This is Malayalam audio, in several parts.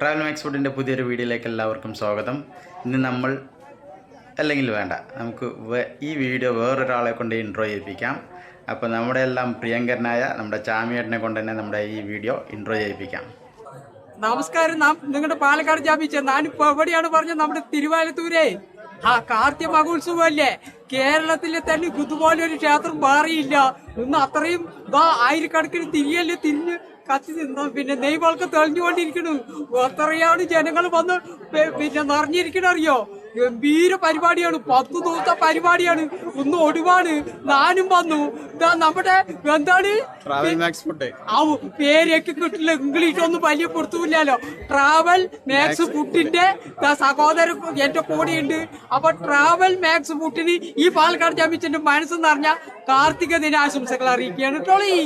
ട്രാവൽ മാക്സ് ഫുഡിന്റെ പുതിയൊരു വീഡിയോയിലേക്ക് എല്ലാവർക്കും സ്വാഗതം. ഇന്ന് നമ്മൾ അല്ലെങ്കിൽ വേണ്ട നമുക്ക് ഈ വീഡിയോ വേറൊരാളെ കൊണ്ട് ഇൻട്രോ ചെയ്യിപ്പിക്കാം. അപ്പോൾ നമ്മുടെ എല്ലാം പ്രിയങ്കരനായ നമ്മുടെ ചാമിയേട്ടനെ കൊണ്ട് തന്നെ നമ്മുടെ ഈ വീഡിയോ ഇൻട്രോ ചെയ്യിപ്പിക്കാം. നമസ്കാരം നാം നിങ്ങളുടെ പാലക്കാട് ജാമിച്ച ഞാനിപ്പോ എവിടെയാണ് പറഞ്ഞത്? നമ്മുടെ തിരുവാലത്തൂരെ. ആ കാർത്തിക മഹോത്സവമല്ലേ? കേരളത്തിലെ തന്നെ ഇതുപോലെ ഒരു ക്ഷേത്രം മാറിയില്ല. ഇന്ന് അത്രയും ഇതാ ആയിരക്കണക്കിന് തിരിയല്ലേ തിരിഞ്ഞ് കത്തി നിന്ന? പിന്നെ നെയ്വൾക്ക് തെളിഞ്ഞുകൊണ്ടിരിക്കണു അത്രയാണ് ജനങ്ങൾ വന്ന് പിന്നെ നിറഞ്ഞിരിക്കണ അറിയോ? ഗംഭീര പരിപാടിയാണ്. പത്ത് ദിവസത്തെ പരിപാടിയാണ്. ഒന്ന് ഒടുവാണ്. നാനും വന്നു. നമ്മുടെ എന്താണ്? പേരൊക്കെ കിട്ടില്ല. ഇംഗ്ലീഷ് ഒന്നും വലിയ പൊടുത്തൂല്ലല്ലോ ട്രാവൽ മാക്സ് ഫുഡിന്റെ സഹോദരൻ എന്റെ കൂടെയുണ്ട് അപ്പൊ ട്രാവൽ മാക്സ് ഫുഡിന് ഈ പാലക്കാട് ജാമിച്ചന്റെ മനസ്സെന്ന് പറഞ്ഞ കാർത്തിക ദിനാശംസകൾ അറിയിക്കുകയാണ്. ടോളി.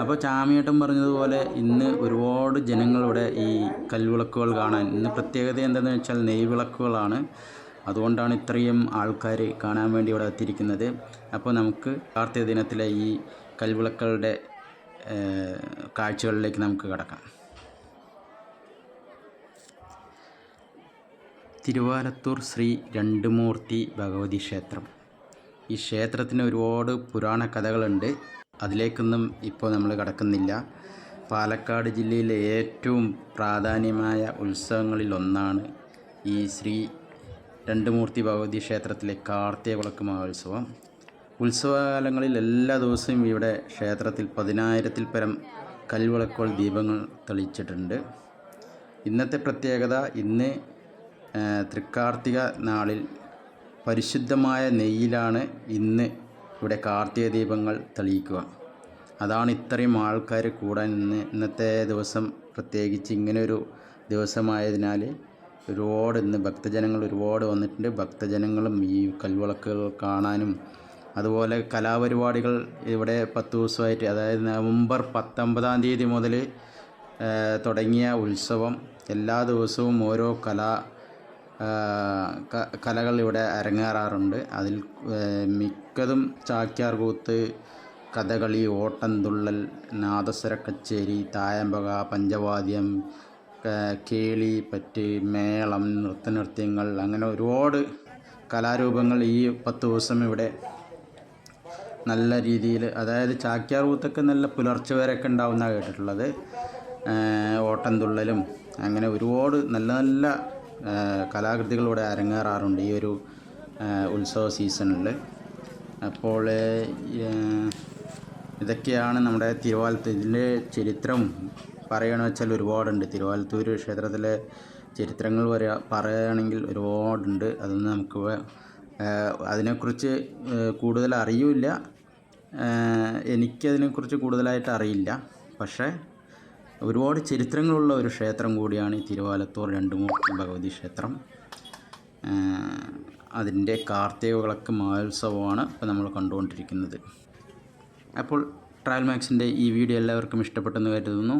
അപ്പോൾ ചാമിയേട്ടൻ പറഞ്ഞതുപോലെ ഇന്ന് ഒരുപാട് ജനങ്ങളിവിടെ ഈ കൽവിളക്കുകൾ കാണാൻ ഇന്ന് പ്രത്യേകത എന്താണെന്ന് വെച്ചാൽ നെയ്വിളക്കുകളാണ്. അതുകൊണ്ടാണ് ഇത്രയും ആൾക്കാർ കാണാൻ വേണ്ടി ഇവിടെ എത്തിയിരിക്കുന്നത്. അപ്പോൾ നമുക്ക് കാർത്തിക ദിനത്തിലെ ഈ കൽവിളക്കുകളുടെ കാഴ്ചകളിലേക്ക് നമുക്ക് കടക്കാം. തിരുവാലത്തൂർ ശ്രീ രണ്ടുമൂർത്തി ഭഗവതി ക്ഷേത്രം. ഈ ക്ഷേത്രത്തിന് ഒരുപാട് പുരാണ കഥകളുണ്ട്. അതിലേക്കൊന്നും ഇപ്പോൾ നമ്മൾ കടക്കുന്നില്ല. പാലക്കാട് ജില്ലയിലെ ഏറ്റവും പ്രാധാന്യമായ ഉത്സവങ്ങളിൽ ഒന്നാണ് ഈ ശ്രീ രണ്ടുമൂർത്തി ഭഗവതി ക്ഷേത്രത്തിലെ കാർത്തിക വിളക്ക് മഹോത്സവം. ഉത്സവകാലങ്ങളിൽ എല്ലാ ദിവസവും ഇവിടെ ക്ഷേത്രത്തിൽ പതിനായിരത്തിൽ പരം കൽവിളക്കുകൾ ദീപങ്ങൾ തെളിയിച്ചിട്ടുണ്ട് ഇന്നത്തെ പ്രത്യേകത ഇന്ന് തൃക്കാർത്തിക നാളിൽ പരിശുദ്ധമായ നെയ്യിലാണ് ഇന്ന് ഇവിടെ കാർത്തിക ദീപങ്ങൾ തെളിയിക്കുക. അതാണ് ഇത്രയും ആൾക്കാർ കൂടാൻ ഇന്ന് ഇന്നത്തെ ദിവസം പ്രത്യേകിച്ച് ഇങ്ങനൊരു ദിവസമായതിനാൽ ഒരുപാട് ഇന്ന് ഭക്തജനങ്ങൾ ഒരുപാട് വന്നിട്ടുണ്ട്. ഭക്തജനങ്ങളും ഈ കൽവിളക്കുകൾ കാണാനും അതുപോലെ കലാപരിപാടികൾ ഇവിടെ പത്ത് ദിവസമായിട്ട് അതായത് നവംബർ പത്തൊമ്പതാം തീയതി മുതൽ തുടങ്ങിയ ഉത്സവം എല്ലാ ദിവസവും ഓരോ കലാ കലകൾ ഇവിടെ അരങ്ങേറാറുണ്ട്. അതിൽ മിക്കതും ചാക്യാർ കൂത്ത് കഥകളി ഓട്ടംതുള്ളൽ നാദസ്വര കച്ചേരി തായമ്പക പഞ്ചവാദ്യം കേളി പറ്റ് മേളം നൃത്തനൃത്യങ്ങൾ അങ്ങനെ ഒരുപാട് കലാരൂപങ്ങൾ ഈ പത്ത് ദിവസം ഇവിടെ നല്ല രീതിയിൽ അതായത് ചാക്യാർ കൂത്തൊക്കെ നല്ല പുലർച്ചെ വരെയൊക്കെ ഉണ്ടാവുന്ന കേട്ടിട്ടുള്ളത്. ഓട്ടൻതുള്ളലും അങ്ങനെ ഒരുപാട് നല്ല നല്ല ഏഹ് അരങ്ങേറാറുണ്ട് ഈ ഒരു ഉത്സവ സീസണിൽ. അപ്പോൾ ഇതൊക്കെയാണ് നമ്മുടെ തിരുവാലത്ത് ഇതിന്റെ ചരിത്രം. പറയുകയാണെന്ന് വെച്ചാൽ ഒരുപാടുണ്ട്. തിരുവാലത്തൂർ ക്ഷേത്രത്തിലെ ചരിത്രങ്ങൾ പറയാ പറയുകയാണെങ്കിൽ ഒരുപാടുണ്ട്. അതൊന്നും നമുക്ക് അതിനെക്കുറിച്ച് കൂടുതൽ അറിയില്ല. എനിക്കതിനെക്കുറിച്ച് കൂടുതലായിട്ട് അറിയില്ല. പക്ഷേ ഒരുപാട് ചരിത്രങ്ങളുള്ള ഒരു ക്ഷേത്രം കൂടിയാണ് ഈ തിരുവാലത്തൂർ രണ്ടുമൂർത്തി ഭഗവതി ക്ഷേത്രം. അതിന്റെ കാർത്തിക വിളക്ക് മഹോത്സവമാണ് ഇപ്പോൾ നമ്മൾ കണ്ടുകൊണ്ടിരിക്കുന്നത്. അപ്പോൾ ട്രയൽ മാക്സിന്റെ ഈ വീഡിയോ എല്ലാവർക്കും ഇഷ്ടപ്പെട്ടെന്ന് കരുതുന്നു.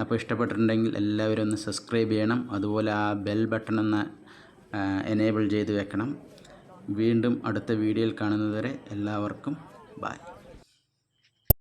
അപ്പോൾ ഇഷ്ടപ്പെട്ടിട്ടുണ്ടെങ്കിൽ എല്ലാവരും ഒന്ന് സബ്സ്ക്രൈബ് ചെയ്യണം. അതുപോലെ ആ ബെൽ ബട്ടൺ ഒന്ന് എനേബിൾ ചെയ്ത് വെക്കണം. വീണ്ടും അടുത്ത വീഡിയോയിൽ കാണുന്നതുവരെ എല്ലാവർക്കും ബായ്